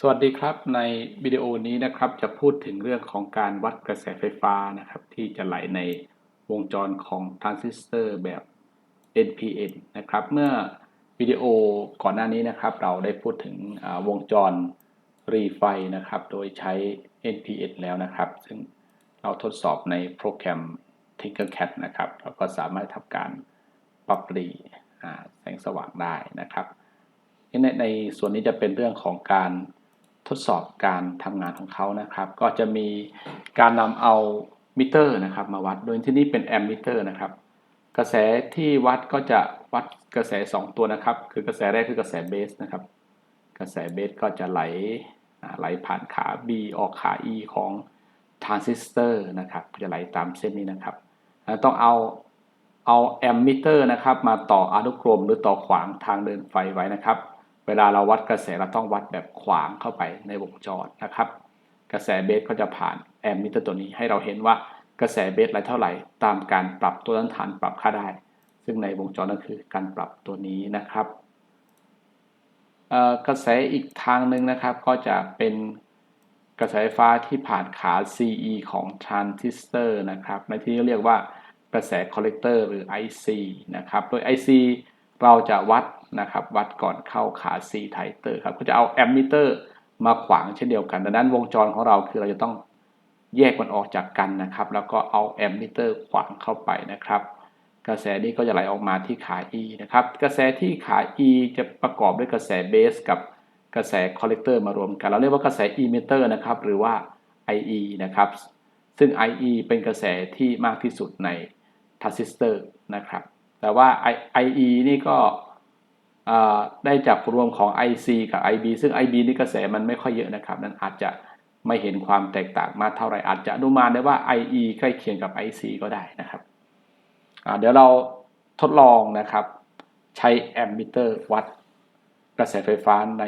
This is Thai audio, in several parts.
สวัสดีครับในวิดีโอนี้นะครับจะพูดถึงเรื่องของการวัดกระแสไฟฟ้านะครับ ที่จะไหลในวงจรของทรานซิสเตอร์แบบ NPN นะครับ เมื่อวิดีโอก่อนหน้านี้นะครับ เราได้พูดถึงวงจรรีไฟนะครับ โดยใช้ NPN แล้วนะครับ ซึ่งเราทดสอบในโปรแกรม Tinkercad นะครับเราก็สามารถทำการปรับรีแสงสว่างได้นะครับในในส่วนนี้จะเป็นเรื่องของการ ทดสอบการทำงานของเขานะครับ ก็จะมีการนำเอามิเตอร์นะครับมาวัด โดยที่นี่เป็นแอมมิเตอร์นะครับ กระแสที่วัดก็จะวัดกระแส 2 ตัวนะครับ คือกระแสแรกคือกระแสเบสนะครับ กระแสเบสก็จะไหลไหลผ่านขา B ออกขา E ของทรานซิสเตอร์นะครับจะไหลตามเส้นนี้นะครับ ต้องเอาเอาแอมมิเตอร์นะครับ มาต่ออนุกรมหรือต่อขวางทางเดินไฟไว้นะครับ เวลาเราวัดกระแสเราต้องวัดแบบขวางเข้าไปในวงจรนะครับ กระแสเบสก็จะผ่านแอมมิเตอร์ตัวนี้ให้เราเห็นว่ากระแสเบสอะไรเท่าไหร่ ตามการปรับตัวต้านทานปรับค่าได้ ซึ่งในวงจรนั่นคือการปรับตัวนี้นะครับกระแสอีกทางหนึ่งนะครับก็จะเป็นกระแสไฟฟ้าที่ผ่านขา CE ของทรานซิสเตอร์นะครับในที่นี้เรียกว่ากระแสคอลเลกเตอร์หรือ IC นะครับ โดย IC เราจะวัดนะครับวัดก่อนเข้าขา C ไทเตอร์ครับก็จะเอาแอมมิเตอร์มาขวางเช่นเดียวกันดังนั้นวงจรของเราคือเราจะต้องแยกมันออกจากกันนะครับ แล้วก็เอาแอมมิเตอร์ขวางเข้าไปนะครับ กระแสนี้ก็จะไหลออกมาที่ขา E นะครับ กระแสที่ขา E จะประกอบด้วยกระแสเบสกับกระแสคอลเลกเตอร์มารวมกัน เราเรียกว่ากระแส e มิเตอร์นะครับ หรือว่า IE นะครับ ซึ่ง IE เป็นกระแสที่มากที่สุดในทรานซิสเตอร์นะครับ แต่ว่า IE นี่ก็ได้จากรวมของ IC กับ IB ซึ่ง IB นี่กระแสมันไม่ค่อยเยอะนะครับ นั้นอาจจะไม่เห็นความแตกต่างมากเท่าไหร่ อาจจะอนุมานได้ว่า IE ใกล้เคียงกับ IC ก็ได้นะครับ เดี๋ยวเราทดลองนะครับ ใช้แอมมิเตอร์วัดกระแสไฟฟ้าใน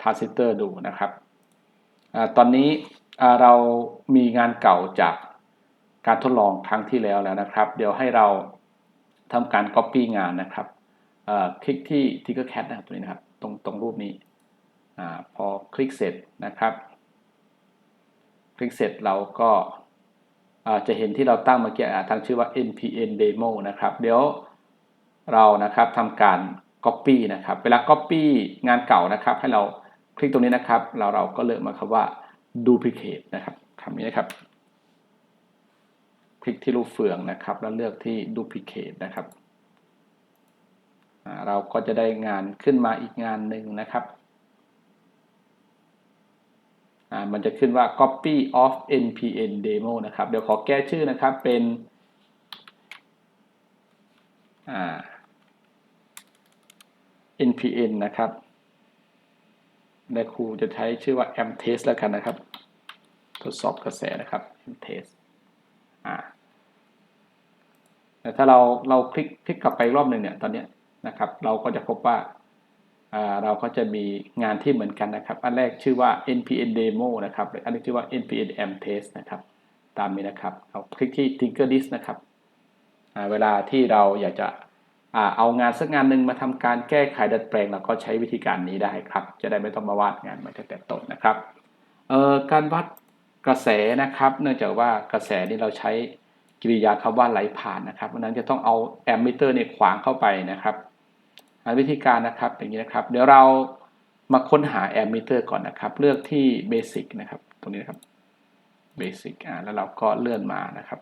ทรานซิสเตอร์ดูนะครับอตอนนี้เรามีงานเก่าจากการทดลองครั้งที่แล้วแล้วนะครับ เดี๋ยวให้เรา ทำการ Copy งานนะครับคลิกที่ Tinkercad นะครับตรงนี้นะครับ ตรงตรงรูปนี้อพอคลิกเสร็จนะครับ คลิกเสร็จเราก็จะเห็นที่เราตั้งเมื่อกี้ทางชื่อว่า npn demo นะครับ เดี๋ยวเรานะครับทำการ copy นะครับ เวลา copy งานเก่านะครับ ให้เราคลิกตรงนี้นะครับ เราเราก็เลือกมาคำว่า duplicate นะครับคำนี้นะครับ ลิกที่รูปเฟืองนะครับ แล้วเลือกที่ duplicate นะครับเราก็จะได้งานขึ้นมาอีกงานหนึ่งนะครับ มันจะขึ้นว่า copy of npn demo นะครับ เดี๋ยวขอแก้ชื่อนะครับ เป็น npn นะครับ ในครูจะใช้ชื่อว่า m test แล้วกันนะครับ ทดสอบกระแสนะครับ m test แต่ถ้าเราเราคลิกคลิกกลับไปรอบหนึ่งเนี่ยตอนนี้นะครับ เราก็จะพบว่าเราก็จะมีงานที่เหมือนกันนะครับ อันแรกชื่อว่า npn demo นะครับอันนี้ชื่อว่า npn m test นะครับ ตามนี้นะครับเราคลิกที่ tinker list นะครับเวลาที่เราอยากจะเอางานสักงานหนึ่งมาทำการแก้ไขดัดแปลงเราก็ใช้วิธีการนี้ได้ครับ จะได้ไม่ต้องมาวาดงานมาตั้งแต่ต้นนะครับการวัดกระแสนะครับ เนื่องจากว่ากระแสนี้เราใช้ กิริยาคำว่าไหลผ่านนะครับเพราะนั้นจะต้องเอาแอมมิเตอร์เนี่ยขวางเข้าไปนะครับวิธีการนะครับอย่างนี้นะครับ เดี๋ยวเรามาค้นหาแอมมิเตอร์ก่อนนะครับ เลือกที่เบสิกนะครับ ตรงนี้นะครับเบสิกอ่าแล้วเราก็เลื่อนมานะครับ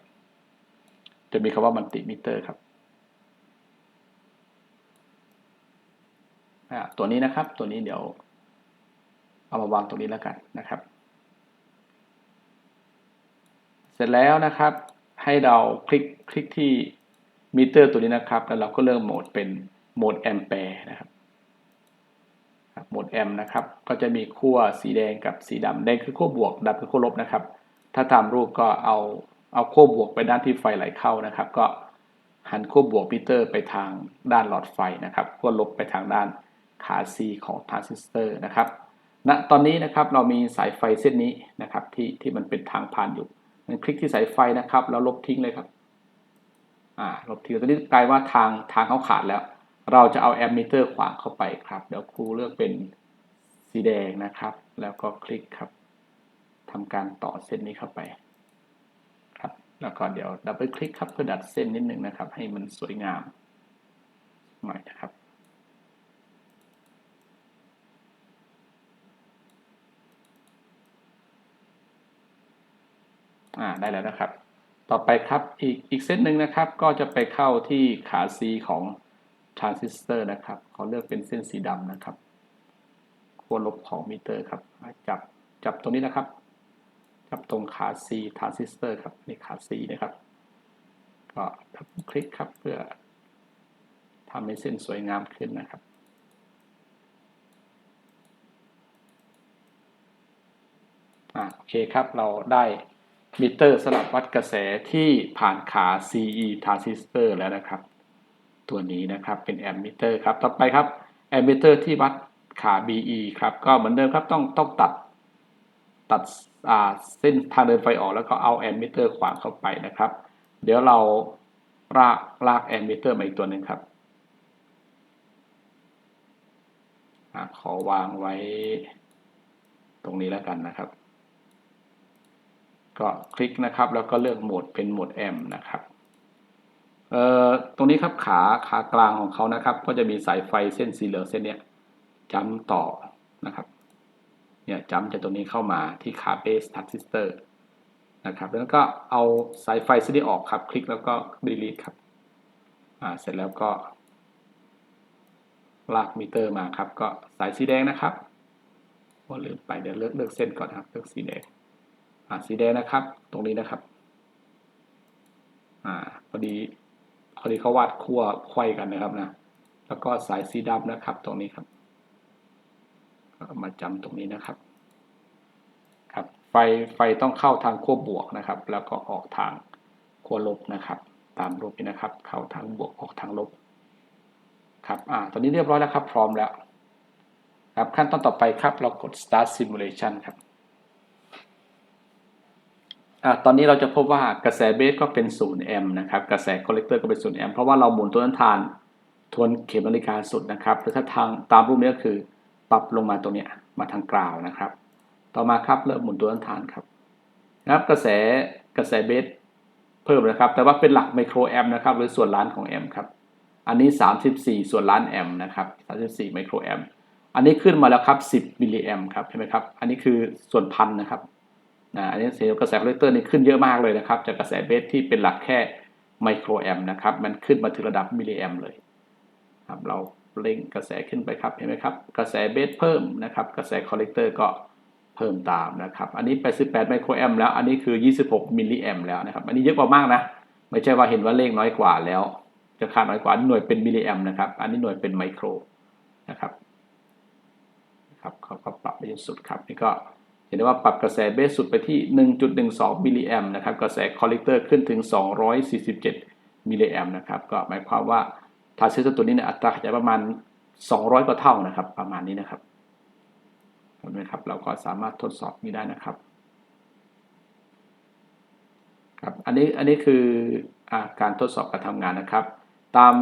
จะมีคำว่ามัลติมิเตอร์ครับอ่าตัวนี้นะครับ ตัวนี้เดี๋ยว เอามาวางตรงนี้แล้วกันนะครับ เสร็จแล้วนะครับ ให้เราคลิกคลิกที่มิเตอร์ตัวนี้นะครับ แล้วเราก็เลือกโหมดเป็นโหมดแอมแปร์นะครับโหมดแอมนะครับ ก็จะมีขั้วสีแดงกับสีดำแดงคือขั้วบวกดำคือขั้วลบนะครับ ถ้าตามรูปก็เอาเอาขั้วบวกไปด้านที่ไฟไหลเข้านะครับ ก็หันขั้วบวกมิเตอร์ไปทางด้านหลอดไฟนะครับขั้วลบไปทางด้านขา C ของทรานซิสเตอร์นะครับณตอนนี้นะครับเรามีสายไฟเส้นนี้นะครับที่ที่มันเป็นทางผ่านอยู่ คลิกที่สายไฟนะครับ แล้วลบทิ้งเลยครับอ่าลบทิ้งตอนนี้กลายว่าทางทางเขาขาดแล้ว เราจะเอาแอมมิเตอร์ขวางเข้าไปครับ เดี๋ยวครูเลือกเป็นสีแดงนะครับ แล้วก็คลิกครับทำการต่อเส้นนี้เข้าไปครับ แล้วก็เดี๋ยวดับเบิลคลิกครับเพื่อดัดเส้นนิดนึงนะครับ ให้มันสวยงามหน่อยนะครับ อ่าได้แล้วนะครับ ต่อไปครับอีกอีกเส้นหนึ่งนะครับ ก็จะไปเข้าที่ขา C ของทรานซิสเตอร์นะครับเขาเลือกเป็นเส้นสีดำนะครับขั้วลบของมิเตอร์ครับ จับจับตรงนี้นะครับ จับตรงขา C ทรานซิสเตอร์ครับนี่ขา C นะครับ ก็ทับคลิกครับเพื่อทำให้เส้นสวยงามขึ้นนะครับอ่าโอเคครับเราได้ มิเตอร์สลับวัดกระแสที่ผ่านขา CE ทรานซิสเตอร์แล้วนะครับ ตัวนี้นะครับเป็นแอมมิเตอร์ครับ ต่อไปครับแอมมิเตอร์ที่วัดขา BE ครับ ก็เหมือนเดิมครับต้องต้องตัดตัดเส้นทางเดินไฟออกแล้วก็เอาแอมมิเตอร์ขวางเข้าไปนะครับ เดี๋ยวเราลากลากแอมมิเตอร์มาอีกตัวหนึ่งครับอขอวางไว้ตรงนี้แล้วกันนะครับ ก็คลิกนะครับ แล้วก็เลือกโหมดเป็นโหมดแอมนะครับเอ่อตรงนี้ครับขาขากลางของเขานะครับ ก็จะมีสายไฟเส้นสีเหลืองเส้นเนี้ยจ้ำต่อนะครับเนี่ยจ้ำจากตรงนี้เข้ามาที่ขาเบสทัชซิสเตอร์นะครับ แล้วก็เอาสายไฟเส้นนี้ออกครับ คลิกแล้วก็ delete ครับอ่าเสร็จแล้วก็ ลากมิเตอร์มาครับ ก็สายสีแดงนะครับว่าลืมไปเดี๋ยวเลือกเลือกเส้นก่อนครับ เลือกสีแดง สีแดงนะครับ ตรงนี้นะครับ อ่าพอดีพอดีเขาวาดขั้วไขว้กันนะครับนะ แล้วก็สายสีดำนะครับ ตรงนี้ครับ มาจำตรงนี้นะครับ ครับ ไฟไฟต้องเข้าทางขั้วบวกนะครับ แล้วก็ออกทางขั้วลบนะครับ ตามรูปนี้นะครับ เข้าทางบวกออกทางลบ ครับ อ่า ตอนนี้เรียบร้อยแล้วครับ พร้อมแล้ว ครับขั้นตอนต่อไปครับ เรากด start simulation ครับ ตอนนี้เราจะพบว่ากระแสเบสก็เป็น0แอมป์นะครับ กระแสคอลเลกเตอร์ก็เป็น0แอมป์เพราะว่าเราหมุนตัวต้นทานทวนเข็มนาฬิกาสุดนะครับแล้วถ้าทางตามรูปนี้ก็คือปรับลงมาตรงนี้มาทางกราวนะครับ ต่อมาครับเริ่มหมุนตัวต้นทานครับนะครับกระแสกระแสเบสเพิ่มนะครับ แต่ว่าเป็นหลักไมโครแอมป์นะครับ หรือส่วนล้านของแอมป์ครับ อันนี้ 34 ส่วนล้านแอมป์นะครับ34ไมโครแอมป์อันนี้ขึ้นมาแล้วครับ 10มิลลิแอมป์ครับเห็นไหมครับ อันนี้คือส่วนพันนะครับ นะอันนี้เซลล์กระแสคอลเลกเตอร์นี่ขึ้นเยอะมากเลยนะครับ จากกระแสเบสที่เป็นหลักแค่ไมโครแอมป์นะครับ มันขึ้นมาถึงระดับมิลลิแอมป์เลยครับเราเร่งกระแสขึ้นไปครับเห็นไหมครับ กระแสเบสเพิ่มนะครับ กระแสคอลเลกเตอร์ก็เพิ่มตามนะครับ อันนี้ 88 ไมโครแอมป์แล้ว อันนี้คือ 26 มิลลิแอมป์แล้วนะครับ อันนี้เยอะกว่ามากนะ ไม่ใช่ว่าเห็นว่าเลขน้อยกว่าแล้ว จะค่าน้อยกว่า หน่วยเป็นมิลลิแอมป์นะครับ อันนี้หน่วยเป็นไมโครนะครับ ครับเขาก็ปรับไปจนสุดครับ นี่ก็ ห็นได้ว่าปรับกระแสเบสสุดไปที่ 1.12 มิลลิแอมป์นะครับ กระแสคอลเลกเตอร์ขึ้นถึง 247 มิลลิแอมป์นะครับ ก็หมายความว่าทรานซิสเตอร์ตัวนี้เนี่ยอัตราขยายประมาณ 200 กว่าเท่านะครับ ประมาณนี้นะครับเห็นไหมครับ เราก็สามารถทดสอบนี้ได้นะครับครับอันนี้อันนี้คืออการทดสอบการทำงานนะครับ ตาม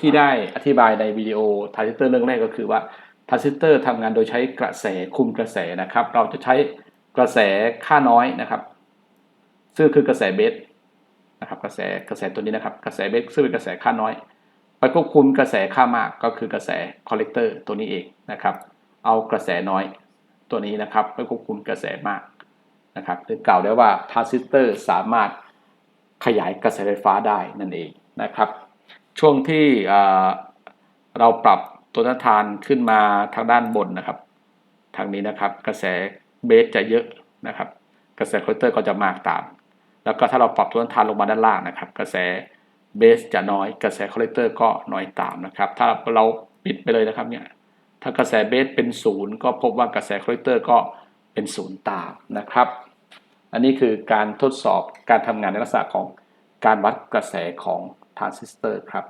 ที่ได้อธิบายในวิดีโอทรานซิสเตอร์เรื่องแรกก็คือว่า ทรานซิสเตอร์ทำงานโดยใช้กระแสคุมกระแสนะครับ เราจะใช้กระแสค่าน้อยนะครับ ซึ่งคือกระแสเบสนะครับ กระแสกระแสตัวนี้นะครับ กระแสเบสซึ่งเป็นกระแสค่าน้อย ไปควบคุมกระแสค่ามากก็คือกระแสคอลเลกเตอร์ตัวนี้เองนะครับ เอากระแสน้อยตัวนี้นะครับ ไปควบคุมกระแสมากนะครับหรือกล่าวได้ว่าทรานซิสเตอร์สามารถขยายกระแสไฟฟ้าได้นั่นเองนะครับ ช่วงที่เราปรับ ตัวต้านทานขึ้นมาทางด้านบนนะครับ ทางนี้นะครับ กระแสเบสจะเยอะนะครับ กระแสคอลเลกเตอร์ก็จะมากตาม แล้วก็ถ้าเราปรับตัวต้านทานลงมาด้านล่างนะครับ กระแสเบสจะน้อย กระแสคอลเลกเตอร์ก็น้อยตามนะครับ ถ้าเราปิดไปเลยนะครับเนี่ยถ้ากระแสเบสเป็นศูนย์ก็พบว่ากระแสคอลเลกเตอร์ก็เป็นศูนย์ตามนะครับ อันนี้คือการทดสอบการทำงานในลักษณะของการวัดกระแสของทรานซิสเตอร์ครับ